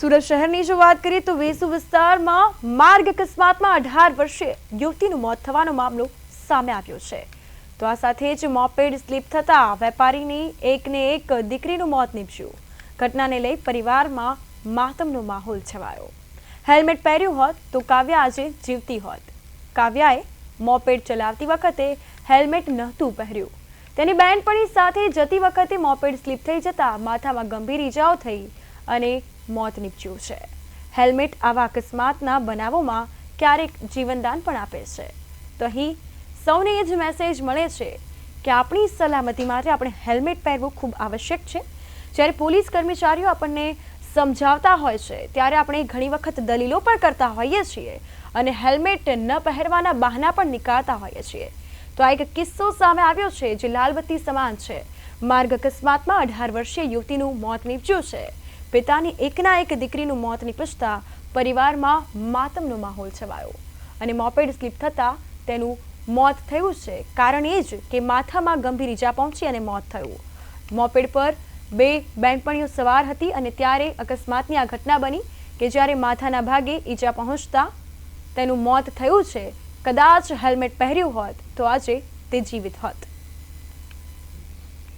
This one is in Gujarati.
સુરત શહેરની જો વાત કરીએ તો વેસુ વિસ્તારમાં માર્ગ અકસ્માતમાં અઢાર વર્ષીય યુવતીનું મોત થવાનો મામલો સામે આવ્યો છે. તો આ સાથે જ મોપેડ સ્લીપ થતા વેપારીની એકને એક દીકરીનું મોત નીપજ્યું. ઘટનાને લઈ પરિવારમાં માતમનો માહોલ છવાયો. હેલ્મેટ પહેર્યું હોત તો કાવ્યા આજે જીવતી હોત. કાવ્યાએ મોપેડ ચલાવતી વખતે હેલ્મેટ નહોતું પહેર્યું. તેની બહેનપણી સાથે જતી વખતે મોપેડ સ્લીપ થઈ જતા માથામાં ગંભીર ઈજાઓ થઈ અને મોત નીપજ્યું છે. હેલ્મેટ આવા અકસ્માતના બનાવોમાં ક્યારેક જીવનદાન પણ આપે છે. તો અહીં સૌને એ જ મેસેજ મળે છે કે આપણી સલામતી માટે આપણે હેલ્મેટ પહેરવું ખૂબ આવશ્યક છે. જ્યારે પોલીસ કર્મચારીઓ આપણને સમજાવતા હોય છે, ત્યારે આપણે ઘણી વખત દલીલો પણ કરતા હોઈએ છીએ અને હેલ્મેટ ન પહેરવાના બહાના પણ નીકાળતા હોઈએ છીએ. તો આ એક કિસ્સો સામે આવ્યો છે જે લાલબત્તી સમાન છે. માર્ગ અકસ્માતમાં અઢાર વર્ષીય યુવતીનું મોત નીપજ્યું છે. પિતાની એકના એક દીકરીનું મોત નીપજતા પરિવારમાં માતમનો માહોલ છવાયો અને મોપેડ સ્લીપ થતાં તેનું મોત થયું છે. કારણ એ જ કે માથામાં ગંભીર ઈજા પહોંચી અને મોત થયું. મોપેડ પર બે બેનપણીઓ સવાર હતી અને ત્યારે અકસ્માતની આ ઘટના બની કે જ્યારે માથાના ભાગે ઈજા પહોંચતા તેનું મોત થયું છે. કદાચ હેલ્મેટ પહેર્યું હોત તો આજે તે જીવિત હોત.